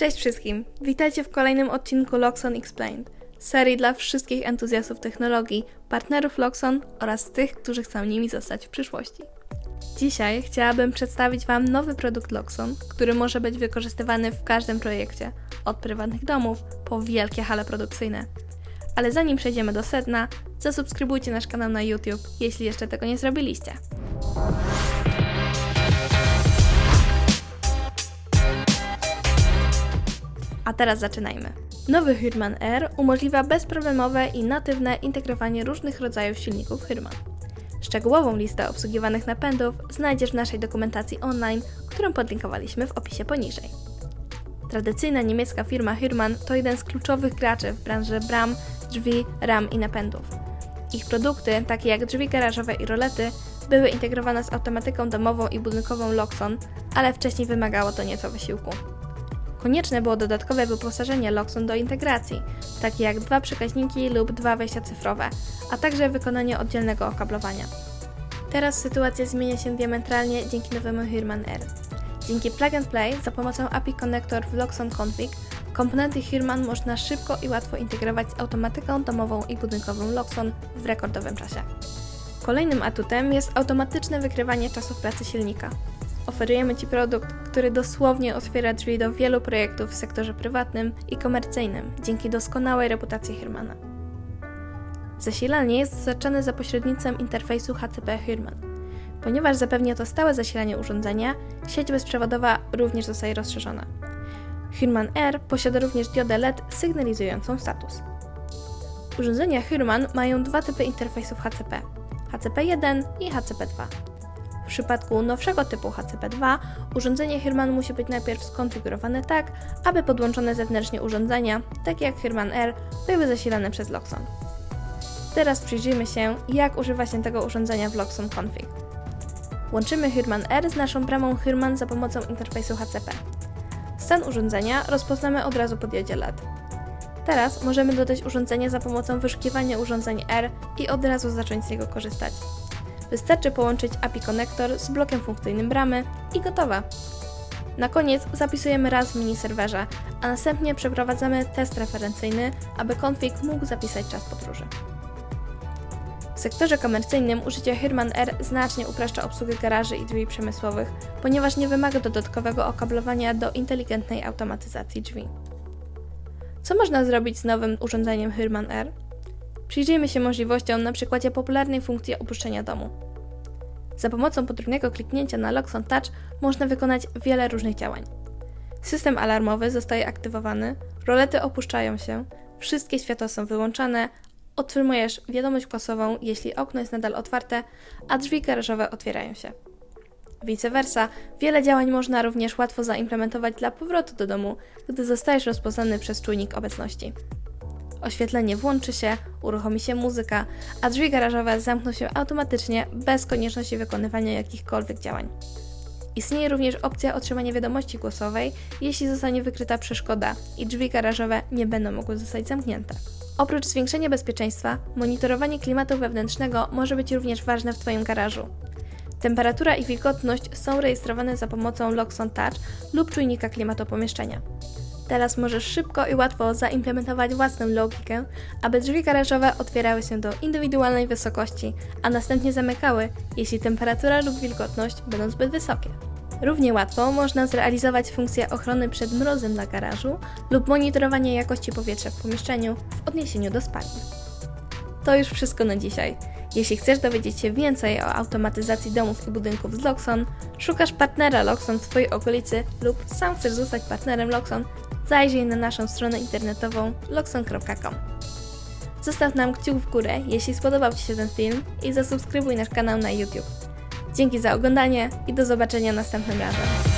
Cześć wszystkim! Witajcie w kolejnym odcinku Loxon Explained, serii dla wszystkich entuzjastów technologii, partnerów Loxon oraz tych, którzy chcą nimi zostać w przyszłości. Dzisiaj chciałabym przedstawić Wam nowy produkt Loxon, który może być wykorzystywany w każdym projekcie, od prywatnych domów po wielkie hale produkcyjne. Ale zanim przejdziemy do sedna, zasubskrybujcie nasz kanał na YouTube, jeśli jeszcze tego nie zrobiliście. Teraz zaczynajmy. Nowy Hürman R umożliwia bezproblemowe i natywne integrowanie różnych rodzajów silników Hürman. Szczegółową listę obsługiwanych napędów znajdziesz w naszej dokumentacji online, którą podlinkowaliśmy w opisie poniżej. Tradycyjna niemiecka firma Hürman to jeden z kluczowych graczy w branży bram, drzwi, ram i napędów. Ich produkty, takie jak drzwi garażowe i rolety, były integrowane z automatyką domową i budynkową Loxon, ale wcześniej wymagało to nieco wysiłku. Konieczne było dodatkowe wyposażenie Loxon do integracji, takie jak dwa przekaźniki lub dwa wejścia cyfrowe, a także wykonanie oddzielnego okablowania. Teraz sytuacja zmienia się diametralnie dzięki nowemu Hürman R. Dzięki Plug and Play za pomocą API Connector w Loxon Config komponenty Hürman można szybko i łatwo integrować z automatyką domową i budynkową Loxon w rekordowym czasie. Kolejnym atutem jest automatyczne wykrywanie czasów pracy silnika. Oferujemy Ci produkt, który dosłownie otwiera drzwi do wielu projektów w sektorze prywatnym i komercyjnym dzięki doskonałej reputacji Hürmana. Zasilanie jest dostarczane za pośrednictwem interfejsu HCP Hürman. Ponieważ zapewnia to stałe zasilanie urządzenia, sieć bezprzewodowa również zostaje rozszerzona. Hürman R posiada również diodę LED sygnalizującą status. Urządzenia Hürman mają dwa typy interfejsów HCP: HCP1 i HCP2. Przypadku nowszego typu HCP2 urządzenie Hürman musi być najpierw skonfigurowane tak, aby podłączone zewnętrznie urządzenia, takie jak Hürman R, były zasilane przez Loxon. Teraz przyjrzyjmy się, jak używa się tego urządzenia w Loxon Config. Łączymy Hürman R z naszą bramą Hürman za pomocą interfejsu HCP. Stan urządzenia rozpoznamy od razu po diodzie LED. Teraz możemy dodać urządzenie za pomocą wyszukiwania urządzeń R i od razu zacząć z niego korzystać. Wystarczy połączyć API Connector z blokiem funkcyjnym bramy i gotowe. Na koniec zapisujemy raz w mini serwerze, a następnie przeprowadzamy test referencyjny, aby config mógł zapisać czas podróży. W sektorze komercyjnym użycie Hürman R znacznie upraszcza obsługę garaży i drzwi przemysłowych, ponieważ nie wymaga dodatkowego okablowania do inteligentnej automatyzacji drzwi. Co można zrobić z nowym urządzeniem Hürman R? Przyjrzyjmy się możliwościom na przykładzie popularnej funkcji opuszczenia domu. Za pomocą potrójnego kliknięcia na Loxon Touch można wykonać wiele różnych działań. System alarmowy zostaje aktywowany, rolety opuszczają się, wszystkie światła są wyłączane, otrzymujesz wiadomość głosową, jeśli okno jest nadal otwarte, a drzwi garażowe otwierają się. Vice versa, wiele działań można również łatwo zaimplementować dla powrotu do domu, gdy zostajesz rozpoznany przez czujnik obecności. Oświetlenie włączy się, uruchomi się muzyka, a drzwi garażowe zamkną się automatycznie bez konieczności wykonywania jakichkolwiek działań. Istnieje również opcja otrzymania wiadomości głosowej, jeśli zostanie wykryta przeszkoda i drzwi garażowe nie będą mogły zostać zamknięte. Oprócz zwiększenia bezpieczeństwa, monitorowanie klimatu wewnętrznego może być również ważne w Twoim garażu. Temperatura i wilgotność są rejestrowane za pomocą Loxon Touch lub czujnika klimatu pomieszczenia. Teraz możesz szybko i łatwo zaimplementować własną logikę, aby drzwi garażowe otwierały się do indywidualnej wysokości, a następnie zamykały, jeśli temperatura lub wilgotność będą zbyt wysokie. Równie łatwo można zrealizować funkcję ochrony przed mrozem na garażu lub monitorowanie jakości powietrza w pomieszczeniu w odniesieniu do spalin. To już wszystko na dzisiaj. Jeśli chcesz dowiedzieć się więcej o automatyzacji domów i budynków z Loxon, szukasz partnera Loxon w Twojej okolicy lub sam chcesz zostać partnerem Loxon, zajrzyj na naszą stronę internetową loxon.com. Zostaw nam kciuk w górę, jeśli spodobał Ci się ten film i zasubskrybuj nasz kanał na YouTube. Dzięki za oglądanie i do zobaczenia następnym razem.